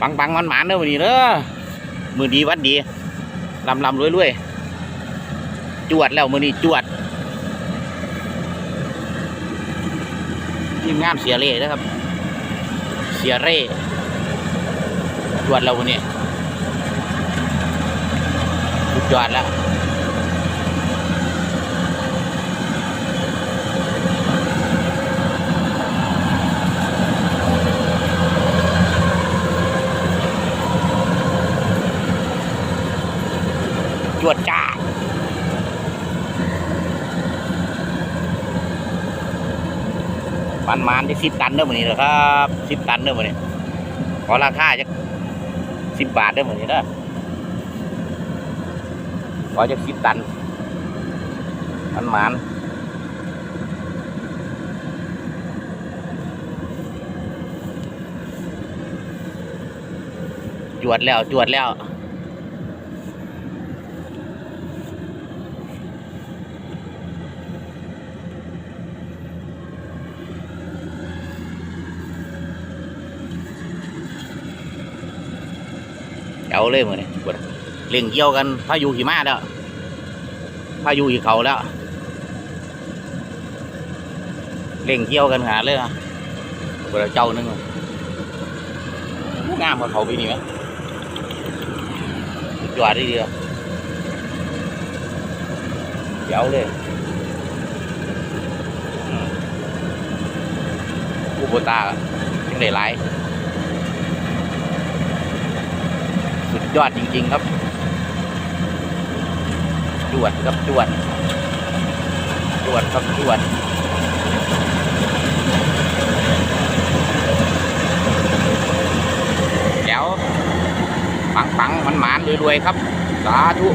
ปังปังมันหมานเด้อวันนี้เด้อมือดีวัดดีลำลำรวยรวยจวดแล้วมือนี้จวดทีมงานเสียเร่นะครับ เสียเร่จวดแล้ววันนี้สุดยอดแล้ว จวดจ้ามันมันที่สิบตันเด้อมือนี้เหรอครับสิบตันเด้อมือนี้ขอราคาจะสิบบาทเด้อมือนี้เด้อขอจะสิบตันมันมันจวดแล้วจวดแล้ว เอาเลยมือนี่ปวดเล่งเกี่ยวกันพายุหิมะแล้วพายุหิเขาแล้วเล่งเกี่ยวกันหาเลยอะปวดเจ้านึงงามกว่าเขาไปนี่ไหมจอดได้ดีอะเดียวเลยอืมอุบตายังได้หลาย สุด ยอดจริง ๆ ครับจวดครับจวดจวดครับจวดแจ๋วปังปังมันหมานรวยๆครับ สาธุ